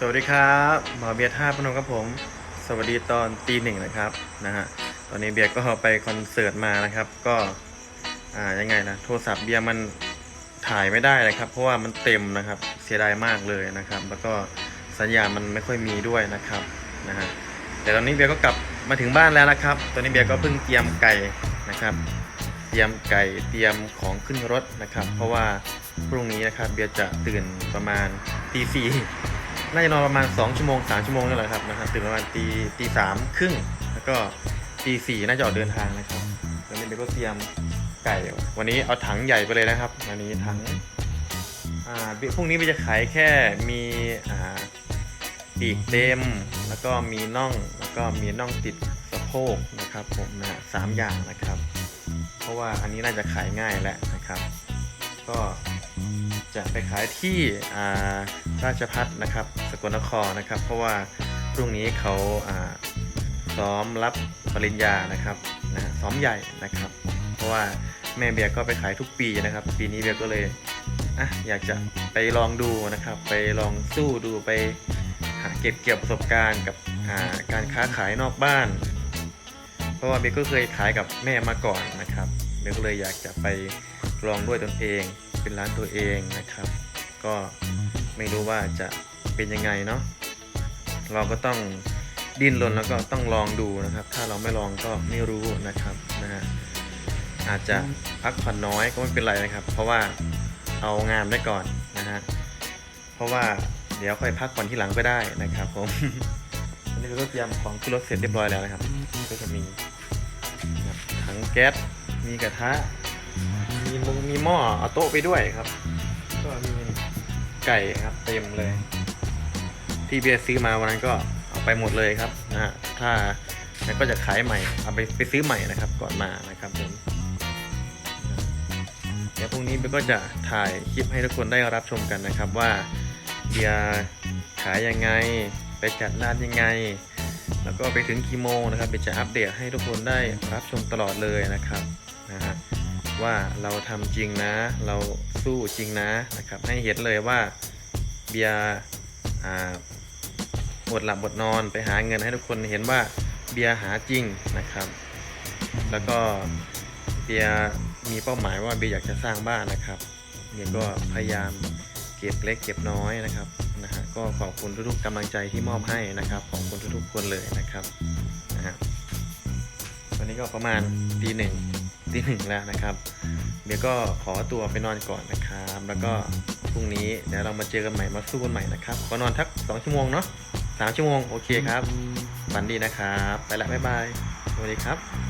สวัสดีครับหมอเบียร์ท่าพนมครับผม สวัสดีตอนตีหนึ่งนะครับนะฮะตอนนี้เบียร์ก็ไปคอนเสิร์ตมานะครับ ก็อ่ายังไงนะโทรศัพท์เบียร์มันถ่ายไม่ได้นะครับ เพราะว่ามันเต็มนะครับเสียดายมากเลยนะครับ แล้วก็สัญญาณมันไม่ค่อยมีด้วยนะครับนะฮะแต่ตอนนี้เบียร์ก็กลับมาถึงบ้านแล้วนะครับ ตอนนี้เบียร์ก็เพิ่งเตรียมไก่นะครับ เตรียมไก่เตรียมของขึ้นรถนะครับ เพราะว่าพรุ่งนี้นะครับเบียร์จะตื่นประมาณตีสี่ น่าจะนอนประมาณ 2 ชั่วโมง 3 ชั่วโมงนี่แหละครับนะครับตื่นประมาณตีตีสามครึ่งแล้วก็ตีสี่น่าจะออกเดินทางนะครับตอนนี้เบลก็เตรียมไก่ วันนี้เอาถังใหญ่ไปเลยนะครับวันนี้ถังอ่าพรุ่งนี้เบจะขายแค่มีอ่าปีกเต็มแล้วก็มีน่องแล้วก็มีน่องติดสะโพกนะครับ ผมนะสามอย่างนะครับ เพราะว่าอันนี้น่าจะขายง่ายแล้วนะครับ ก็ จะไปขายที่าราชพัฒนะครับสกลนครนะครับ เพราะว่าพรุ่งนี้เขาาซ้อมรับปริญญานะครับนะซ้อมใหญ่นะครับ เพราะว่าแม่เบียร์ก็ไปขายทุกปีนะครับ ปีนี้เบียร์ก็เลยอะอยากจะไปลองดูนะครับ ไปลองสู้ดูไปหาเก็บเกี่ยวประสบการณ์กับาการค้าขายนอกบ้าน เพราะว่าเบียก็เคยขายกับแม่มาก่อนนะครับเบียก็เลยอยากจะไปลองด้วยตนเอง เป็นร้านตัวเองนะครับ ก็ไม่รู้ว่าจะเป็นยังไงเนาะเราก็ต้องดิ้นรนแล้วก็ต้องลองดูนะครับ ถ้าเราไม่ลองก็ไม่รู้นะครับนะฮะอาจจะพักผ่อนน้อยก็ไม่เป็นไรนะครับ เพราะว่าเอางานไว้ก่อนนะฮะเพราะว่าเดี๋ยวค่อยพักผ่อนที่หลังก็ได้นะครับผมอันนี้เราก็เตรียมของขึ้นรถเสร็จเรียบร้อยแล้วนะครับ ก็จะมีถังแก๊สมีกระทะ หม้อเอาโต๊ะไปด้วยครับ ก็มีไก่ครับ เต็มเลย ที่เบียร์ซื้อมาวันนั้นก็เอาไปหมดเลยครับนะฮะถ้าแล้วก็จะขายใหม่เอาไปไปซื้อใหม่นะครับ ก่อนมานะครับผมเดี๋ยวพรุ่งนี้เบียร์ก็จะถ่ายคลิปให้ทุกคนได้รับชมกันนะครับ ว่าเบียร์ขายยังไง ไปจัดร้านยังไง แล้วก็ไปถึงกี่โมงนะครับเบียร์จะอัปเดตให้ทุกคนได้รับชมตลอดเลยนะครับนะฮะ ว่าเราทำจริงนะ เราสู้จริงนะนะครับ ให้เห็นเลยว่าเบียร์อ่าอดหลับอดนอนไปหาเงินให้ทุกคนเห็นว่าเบียร์หาจริงนะครับ แล้วก็เบียร์มีเป้าหมายว่าเบียร์อยากจะสร้างบ้านนะครับเบียร์ก็พยายามเก็บเล็กเก็บน้อยนะครับนะฮะก็ขอบคุณทุกๆกำลังใจที่มอบให้นะครับ ขอบคุณทุกๆคนเลยนะครับนะฮะวันนี้ก็ประมาณตีหนึ่ง ตีหนึ่งแล้วนะครับ เดี๋ยวก็ขอตัวไปนอนก่อนนะครับ แล้วก็พรุ่งนี้เดี๋ยวเรามาเจอกันใหม่มาสู้กันใหม่นะครับขอนอนทักสองชั่วโมงเนาะสามชั่วโมงโอเคครับฝันดีนะครับ ไปละบ๊ายบายสวัสดีครับ